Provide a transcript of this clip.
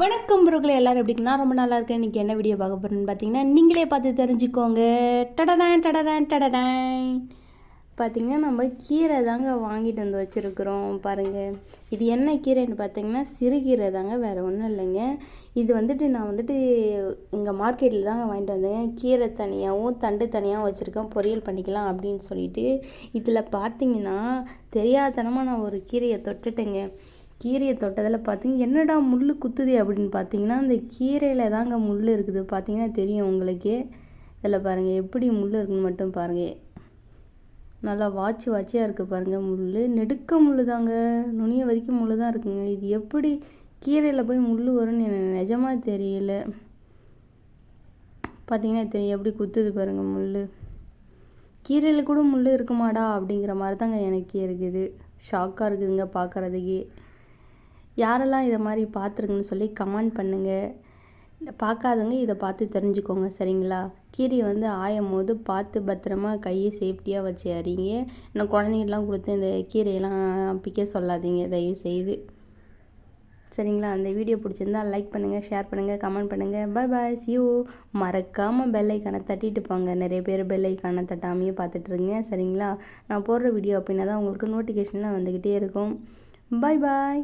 வணக்கம் ப்ரோக்களை எல்லாரும் எப்படிங்கன்னா ரொம்ப நல்லா இருக்கேன். இன்றைக்கி என்ன வீடியோ பார்க்க போகிறேன்னு பார்த்தீங்கன்னா நீங்களே பார்த்து தெரிஞ்சுக்கோங்க. டடடான் டடடான் டடடான். பார்த்தீங்கன்னா நம்ம கீரை தாங்க வாங்கிட்டு வந்து வச்சுருக்குறோம். பாருங்கள் இது என்ன கீரைன்னு பார்த்தீங்கன்னா சிறுகீரை தாங்க வேறு ஒன்றும் இல்லைங்க. இது வந்துட்டு நான் வந்துட்டு இங்கே மார்க்கெட்டில் தாங்க வாங்கிட்டு வந்தேங்க கீரை தனியாகவும் தண்டு தனியாகவும் வச்சுருக்கேன். பொரியல் பண்ணிக்கலாம் அப்படின்னு சொல்லிட்டு. இதில் பார்த்தீங்கன்னா தெரியாதனமாக நான் ஒரு கீரையை தொட்டுட்டேங்க. கீரையை தொட்டதில் பார்த்தீங்க என்னடா முள் குத்துதே அப்படின்னு பார்த்தீங்கன்னா அந்த கீரையில் தாங்க முள் இருக்குது. பார்த்தீங்கன்னா தெரியும் உங்களுக்கே. இதில் பாருங்கள் எப்படி முள் இருக்குன்னு மட்டும் பாருங்கள் நல்லா வாட்சி வாட்சியாக இருக்குது பாருங்கள் முள் நெடுக்க முள் தாங்க. நுனிய வரைக்கும் முள் தான் இருக்குங்க. இது எப்படி கீரையில் போய் முள் வரும்னு எனக்கு நிஜமாக தெரியல. பார்த்தீங்கன்னா தெரியும் எப்படி குத்துது பாருங்கள் முள் கீரையில் கூட முள் இருக்குமாடா அப்படிங்கிற மாதிரி தாங்க எனக்கே இருக்குது. ஷாக்காக இருக்குதுங்க பார்க்குறதுக்கே யாரெல்லாம் இதை மாதிரி பார்த்துருக்குன்னு சொல்லி கமெண்ட் பண்ணுங்கள் பார்க்காதவங்க இதை பார்த்து தெரிஞ்சுக்கோங்க சரிங்களா? கீரையை வந்து ஆயும் போது பார்த்து பத்திரமா கையை சேஃப்டியாக வச்சு அறிங்க இன்னும் குழந்தைங்கலாம் கொடுத்து இந்த கீரையெல்லாம் பிக்க சொல்லாதீங்க தயவு செய்து. சரிங்களா? அந்த வீடியோ பிடிச்சிருந்தா லைக் பண்ணுங்கள் ஷேர் பண்ணுங்கள் கமெண்ட் பண்ணுங்கள் பை பாய் சியூ மறக்காமல் பெல்லைக்கானை தட்டிட்டு போங்க. நிறைய பேர் பெல்லைக்கானை தட்டாமையே பார்த்துட்ருங்க சரிங்களா? நான் போடுற வீடியோ அப்படின்னா தான் உங்களுக்கு நோட்டிஃபிகேஷன்லாம் வந்துக்கிட்டே இருக்கும். பாய் பாய்